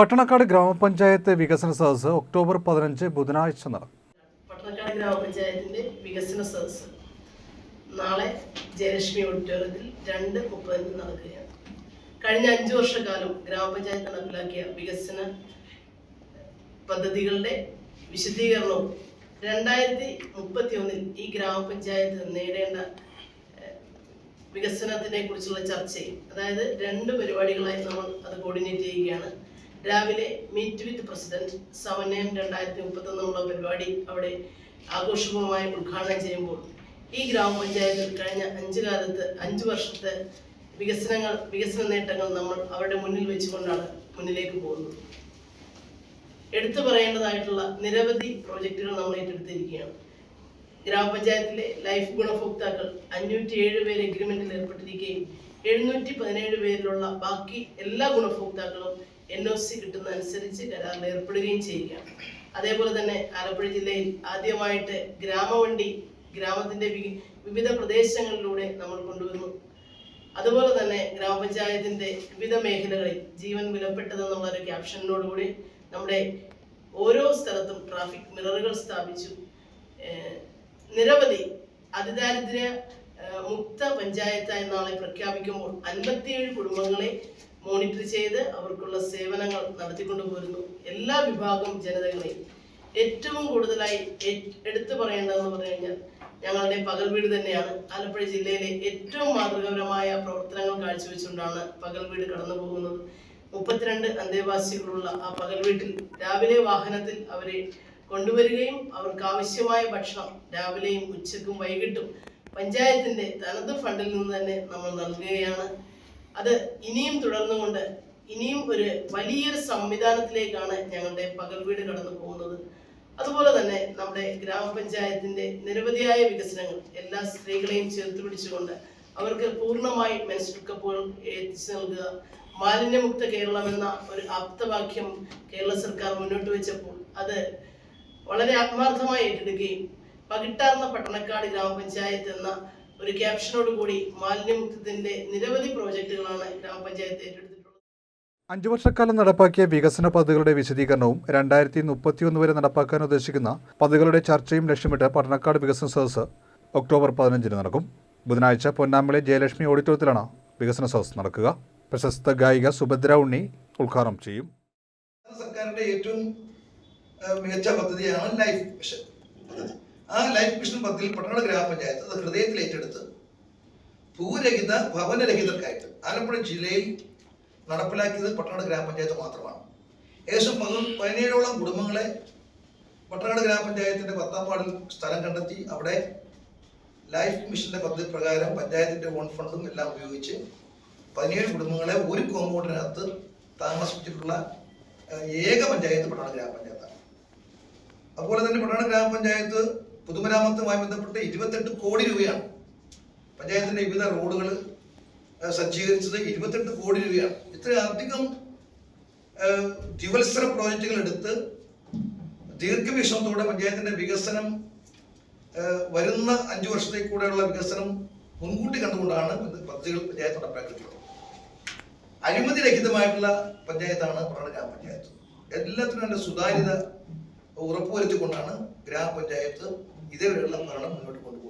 പട്ടണക്കാട് ഗ്രാമപഞ്ചായത്ത് വികസന സദസ് ഒക്ടോബർ പതിനഞ്ച് ബുധനാഴ്ച നടക്കും. പട്ടണക്കാട് ഗ്രാമപഞ്ചായത്തിന്റെ വികസന സദസ് നാളെ ജയലക്ഷ്മി ഓഡിറ്റോറിയത്തിൽ രണ്ട് മുപ്പതിന് നടക്കുകയാണ്. കഴിഞ്ഞ അഞ്ചു വർഷക്കാലം ഗ്രാമപഞ്ചായത്ത് നടപ്പിലാക്കിയ വികസന പദ്ധതികളുടെ വിശദീകരണവും രണ്ടായിരത്തി മുപ്പത്തി ഒന്നിൽ ഈ ഗ്രാമപഞ്ചായത്ത് നേടേണ്ട വികസനത്തിനെ കുറിച്ചുള്ള ചർച്ചയും അതായത് രണ്ട് പരിപാടികളായി നമ്മൾ അത് കോർഡിനേറ്റ് ചെയ്യുകയാണ്. രാവിലെ മീറ്റ് വിത്ത് പ്രസിഡന്റ് സമന്വയം രണ്ടായിരത്തി മുപ്പത്തൊന്നുള്ള പരിപാടി അവിടെ ആഘോഷപൂർവമായി ഉദ്ഘാടനം ചെയ്യുമ്പോൾ ഈ ഗ്രാമപഞ്ചായത്തിൽ കഴിഞ്ഞ അഞ്ച് കാലത്ത് അഞ്ച് വർഷത്തെ വികസനങ്ങൾ വികസന നേട്ടങ്ങൾ നമ്മൾ അവരുടെ മുന്നിൽ വെച്ചുകൊണ്ടാണ് മുന്നിലേക്ക് പോകുന്നത്. എടുത്തു പറയേണ്ടതായിട്ടുള്ള നിരവധി പ്രോജക്റ്റുകൾ നമ്മൾ ഏറ്റെടുത്തിരിക്കുകയാണ്. ഗ്രാമപഞ്ചായത്തിലെ ലൈഫ് ഗുണഭോക്താക്കൾ അഞ്ഞൂറ്റി ഏഴ് പേര് എഗ്രിമെന്റിൽ ഏർപ്പെട്ടിരിക്കുകയും എഴുന്നൂറ്റി പതിനേഴ് പേരിലുള്ള ബാക്കി എല്ലാ ഗുണഭോക്താക്കളും എൻ ഒ സി കിട്ടുന്നതനുസരിച്ച് കരാറിൽ ഏർപ്പെടുകയും ചെയ്യുകയാണ്. അതേപോലെ തന്നെ ആലപ്പുഴ ജില്ലയിൽ ആദ്യമായിട്ട് ഗ്രാമവണ്ടി ഗ്രാമത്തിന്റെ വിവിധ പ്രദേശങ്ങളിലൂടെ നമ്മൾ കൊണ്ടുവന്നു. അതുപോലെ തന്നെ ഗ്രാമപഞ്ചായത്തിന്റെ വിവിധ മേഖലകളിൽ ജീവൻ വിലപ്പെട്ടതെന്നുള്ള ഒരു ക്യാപ്ഷനോടുകൂടി നമ്മുടെ ഓരോ സ്ഥലത്തും ട്രാഫിക് മിററുകൾ സ്ഥാപിച്ചു. നിരവധി അതിദാരിദ്ര്യ മുക്ത പഞ്ചായത്തായി നാളെ പ്രഖ്യാപിക്കുമ്പോൾ അൻപത്തിയേഴ് കുടുംബങ്ങളെ മോണിറ്റർ ചെയ്ത് അവർക്കുള്ള സേവനങ്ങൾ നടത്തിക്കൊണ്ടു പോരുന്നു. എല്ലാ വിഭാഗം ജനതകളെയും. ഏറ്റവും കൂടുതലായി എടുത്തു പറയേണ്ടതെന്ന് പറഞ്ഞു കഴിഞ്ഞാൽ ഞങ്ങളുടെ പകൽ വീട് തന്നെയാണ്. ആലപ്പുഴ ജില്ലയിലെ ഏറ്റവും മാതൃകാപരമായ പ്രവർത്തനങ്ങൾ കാഴ്ചവെച്ചുകൊണ്ടാണ് പകൽ വീട് കടന്നു പോകുന്നത്. മുപ്പത്തിരണ്ട് അന്തേവാസികളുള്ള ആ പകൽ വീട്ടിൽ രാവിലെ വാഹനത്തിൽ അവരെ കൊണ്ടുവരികയും അവർക്ക് ആവശ്യമായ ഭക്ഷണം രാവിലെയും ഉച്ചക്കും വൈകിട്ടും പഞ്ചായത്തിന്റെ തനത് ഫണ്ടിൽ നിന്ന് തന്നെ നമ്മൾ നൽകുകയാണ്. അത് ഇനിയും തുടർന്നുകൊണ്ട് ഇനിയും ഒരു വലിയൊരു സംവിധാനത്തിലേക്കാണ് ഞങ്ങളുടെ പകൽ വീട് കടന്നു പോകുന്നത്. അതുപോലെ തന്നെ നമ്മുടെ ഗ്രാമപഞ്ചായത്തിന്റെ നിരവധിയായ വികസനങ്ങൾ എല്ലാ സ്ത്രീകളെയും ചേർത്ത് പിടിച്ചുകൊണ്ട് അവർക്ക് പൂർണമായി മെൻസ്ട്രൽ എത്തിച്ചു നൽകുക. മാലിന്യമുക്ത കേരളം എന്ന ഒരു ആപ്തവാക്യം കേരള സർക്കാർ മുന്നോട്ട് വെച്ചപ്പോൾ അത് വളരെ ആത്മാർത്ഥമായി ഏറ്റെടുക്കുകയും പകിട്ടാർന്ന പട്ടണക്കാട് ഗ്രാമപഞ്ചായത്ത് എന്ന ഒരു ക്യാപ്ഷനോട് കൂടി മാലിന്യമുക്തത്തിന്റെ നിരവധി പ്രോജക്റ്റുകളാണ് ഗ്രാമപഞ്ചായത്ത് ഏറ്റെടുത്തത് അഞ്ചു വർഷക്കാലം നടപ്പാക്കിയ വികസന പദ്ധതികളുടെ വിശദീകരണവും രണ്ടായിരത്തി മുപ്പത്തിയൊന്ന് വരെ നടപ്പാക്കാൻ ഉദ്ദേശിക്കുന്ന പദ്ധതികളുടെ ചർച്ചയും ലക്ഷ്യമിട്ട് പട്ടണക്കാട് വികസന സദസ്സ് ഒക്ടോബർ പതിനഞ്ചിന് നടക്കും. ബുധനാഴ്ച പൊന്നാമ്പളി ജയലക്ഷ്മി ഓഡിറ്റോറിയത്തിലാണ് വികസന സദസ്സ് നടക്കുക. പ്രശസ്ത ഗായിക സുഭദ്ര ഉണ്ണി ഉദ്ഘാടനം ചെയ്യും. സർക്കാരിന്റെ ഏറ്റവും മികച്ച പദ്ധതിയാണ് ലൈഫ് മിഷൻ. പദ്ധതി ആ ലൈഫ് മിഷൻ പദ്ധതിയിൽ പട്ടണ ഗ്രാമപഞ്ചായത്ത് അത് ഹൃദയത്തിൽ ഏറ്റെടുത്ത് ഭൂരഹിത ഭവനരഹിതർക്കായിട്ട് ആലപ്പുഴ ജില്ലയിൽ നടപ്പിലാക്കിയത് പട്ടണ ഗ്രാമപഞ്ചായത്ത് മാത്രമാണ്. ഏകദേശം പതി പതിനേഴോളം കുടുംബങ്ങളെ പട്ടണ ഗ്രാമപഞ്ചായത്തിന്റെ പത്താം വാർഡിൽ സ്ഥലം കണ്ടെത്തി. അവിടെ ലൈഫ് മിഷന്റെ പദ്ധതി പ്രകാരം പഞ്ചായത്തിന്റെ ഓൺ ഫണ്ടും എല്ലാം ഉപയോഗിച്ച് പതിനേഴ് കുടുംബങ്ങളെ ഒരു കോമ്പൗണ്ടിനകത്ത് താമസിപ്പിച്ചിട്ടുള്ള ഏഹ്, ഏക പഞ്ചായത്ത് പട്ടണ ഗ്രാമപഞ്ചായത്താണ്. അതുപോലെ തന്നെ പട്ടണ ഗ്രാമപഞ്ചായത്ത് പൊതുമരാമത്തുമായി ബന്ധപ്പെട്ട് ഇരുപത്തെട്ട് കോടി രൂപയാണ് പഞ്ചായത്തിന്റെ വിവിധ റോഡുകൾ സജ്ജീകരിച്ചത് ഇരുപത്തെട്ട് കോടി രൂപയാണ്. ഇത്രയധികം ദ്വിവത്സര പ്രോജക്റ്റുകൾ എടുത്ത് ദീർഘവീക്ഷണത്തോടെ പഞ്ചായത്തിന്റെ വികസനം വരുന്ന അഞ്ചു വർഷത്തേക്ക് കൂടെയുള്ള വികസനം മുൻകൂട്ടി കണ്ടുകൊണ്ടാണ് പദ്ധതികൾ പഞ്ചായത്ത് നടപ്പാക്കിയിട്ടുള്ളത്. അഴിമതി രഹിതമായിട്ടുള്ള പഞ്ചായത്താണ് പട്ടണ ഗ്രാമപഞ്ചായത്ത്. എല്ലാത്തിനും അതിന്റെ സുതാര്യത ഉറപ്പുവരുത്തിക്കൊണ്ടാണ് ഗ്രാമപഞ്ചായത്ത് இதே எல்லாம் மரணம் முன்னோட்டு கொண்டு